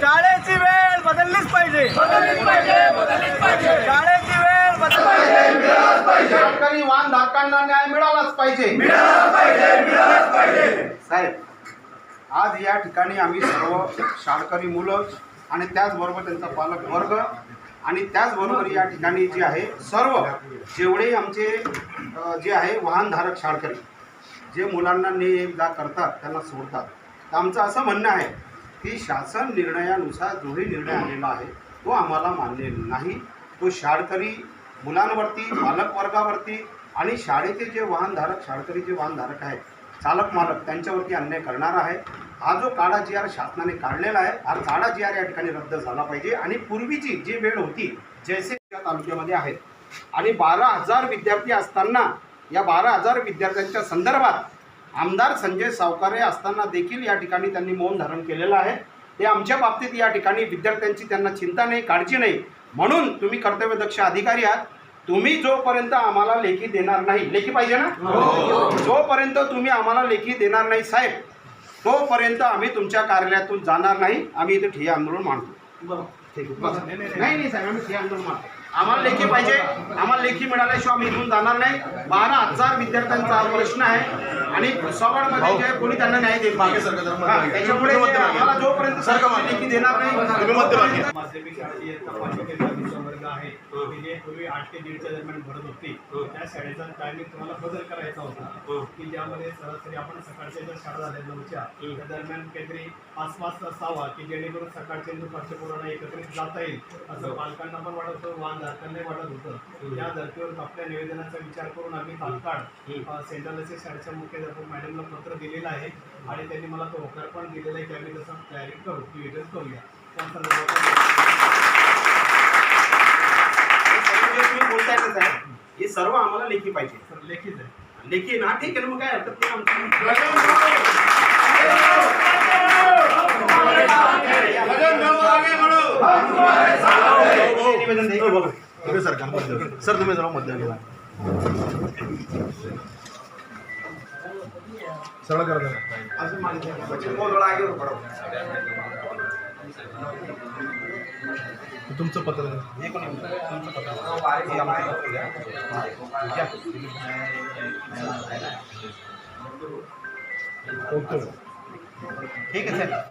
शाळेची वेळ बदललीच पाहिजे. शाळेची वेळ बदल शेतकरी वाहन धारकांना न्याय मिळालाच पाहिजे. साहेब आज या ठिकाणी आम्ही सर्व शाळकरी मुलं आणि त्याचबरोबर त्यांचा पालक वर्ग आणि त्याचबरोबर या ठिकाणी जे आहे सर्व जेवढे आमचे जे आहे वाहनधारक शाळकरी जे मुलांना ने जा करतात त्यांना सोडतात. तर आमचं असं म्हणणं आहे की शासन निर्णयानुसार जोही निर्णय आलेला आहे तो आम्हाला मान्य नाही. तो शाळकरी मुलांवरती पालक वर्गावरती आणि शाळेचे जे वाहनधारक शाळकरी जे वाहनधारक आहेत चालक मालक त्यांच्यावरती अन्याय करणार आहे. हा जो काळा जी आर शासनाने काढलेला आहे हा काळा जी आर या ठिकाणी रद्द झाला पाहिजे. आणि पूर्वीची जी वेळ होती जैसे या तालुक्यामध्ये आहेत आणि बारा हजार विद्यार्थी असताना या बारा हजार विद्यार्थ्यांच्या संदर्भात आमदार संजय सावकारे असताना देखील या ठिकाणी त्यांनी मौन धारण केलेलं आहे. ते आमच्या बाबतीत या ठिकाणी विद्यार्थ्यांची त्यांना चिंता नाही काळजी नाही. म्हणून तुम्ही कर्तव्यदक्ष अधिकारी आहात. तुम्ही जोपर्यंत आम्हाला लेखी देणार नाही लेखी पाहिजे ना? जोपर्यंत तुम्ही आम्हाला लेखी देणार नाही साहेब तोपर्यंत आम्ही तुमच्या कार्यालयातून जाणार नाही. आम्ही इथे ठिय्या आंदोलन मांडतो. ठीक आहे. बस. नाही नाही साहेब आम्ही ठिय्या आंदोलन मांडतो. आम्हाला लेखी पाहिजे. आम्हाला लेखी मिळाल्याशिवाय आम्ही इथून जाणार नाही. बारा हजार विद्यार्थ्यांचा हा प्रश्न आहे. आणि भुसावळमध्ये जे कोणी त्यांना न्याय देत नाही. हा, त्याच्यामुळे आम्हाला जोपर्यंत सरकार लेखी देणार नाही माध्यमिक शाळेची वर्ग आहे. की जे पूर्वी आठ ते दीडच्या दरम्यान भरत होती. त्या शाळेचा टायमिंग तुम्हाला बदल करायचा होता. की ज्यामध्ये सरासरी आपण सकाळच्या ज्या शाळा झाल्या नऊच्या त्या दरम्यान काहीतरी आसपास असावा की जेणेकरून सकाळचे आणि दुपारच्या पोरांना एकत्रित जाता येईल. असं पालकांना पण वाटत होतं वाहनधारकांनाही वाटत होतं. या धर्तीवर आपल्या निवेदनाचा विचार करून आम्ही तात्काळ सेंट्रल एस शाळेच्या मुख्याध्यापक मॅडमला पत्र दिलेलं आहे आणि त्यांनी मला तो होकार पण दिलेला आहे की आम्ही तसं तयारी करू निवेदन करूया त्या संदर्भात हे सर्व आम्हाला लेखी पाहिजे लेखीच आहे लेखी ना ठीक आहे ना मग काय हरकत नाही आमचं निवेदन. तुम्ही सरकार मध्य सर तुम्ही जरा मध्य घ्या. सरळ करा अजून आहे तुमचं पत्र तुमचं पत्र. ओके. ठीक आहे सर.